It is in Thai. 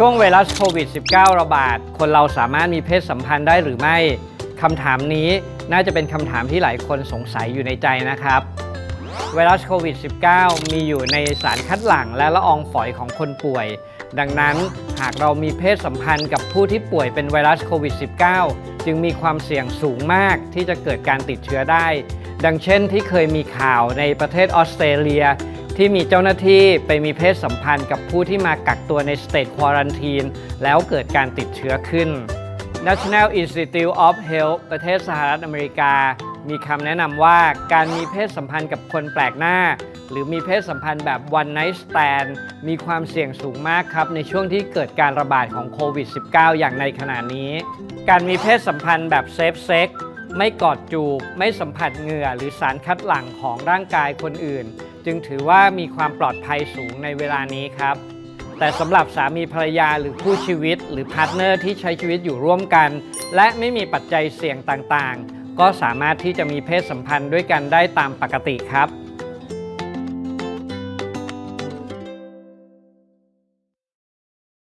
ช่วงไวรัสโควิด -19 ระบาด คนเราสามารถมีเพศสัมพันธ์ได้หรือไม่คำถามนี้น่าจะเป็นคำถามที่หลายคนสงสัยอยู่ในใจนะครับ ไวรัสโควิด -19 มีอยู่ในสารคัดหลั่งและละอองฝอยของคนป่วย ดังนั้นหากเรามีเพศสัมพันธ์กับผู้ที่ป่วยเป็นไวรัสโควิด -19 จึงมีความเสี่ยงสูงมากที่จะเกิดการติดเชื้อได้ ดังเช่นที่เคยมีข่าวในประเทศออสเตรเลีย ที่มีเจ้าหน้าที่ไปมีเพศสัมพันธ์กับผู้ที่มากักตัวในสเต e ควอรันทีนแล้วเกิดการติดเชื้อขึ้น National Institute of Health ประเทศสหรัฐอเมริกา มีคำแนะนำว่าการมีเพศสัมพันธ์กับคนแปลกหน้า หรือมีเพศสัมพันธ์แบบ one night stand มีความเสี่ยงสูงมากครับ ในช่วงที่เกิดการระบาดของโควิด -19 อย่างในขณะนี้ การมีเพศสัมพันธ์แบบเซฟเซ็กไม่กอดจูบ ไม่สัมผัสเหงื่อหรือสารคัดหลั่งของร่างกายคนอื่น จึงถือว่ามีความปลอดภัยสูงในเวลานี้ครับ แต่สำหรับสามีภรรยาหรือคู่ชีวิต หรือพาร์ทเนอร์ที่ใช้ชีวิตอยู่ร่วมกัน และไม่มีปัจจัยเสี่ยงต่างๆ ก็สามารถที่จะมีเพศสัมพันธ์ด้วยกันได้ตามปกติครับ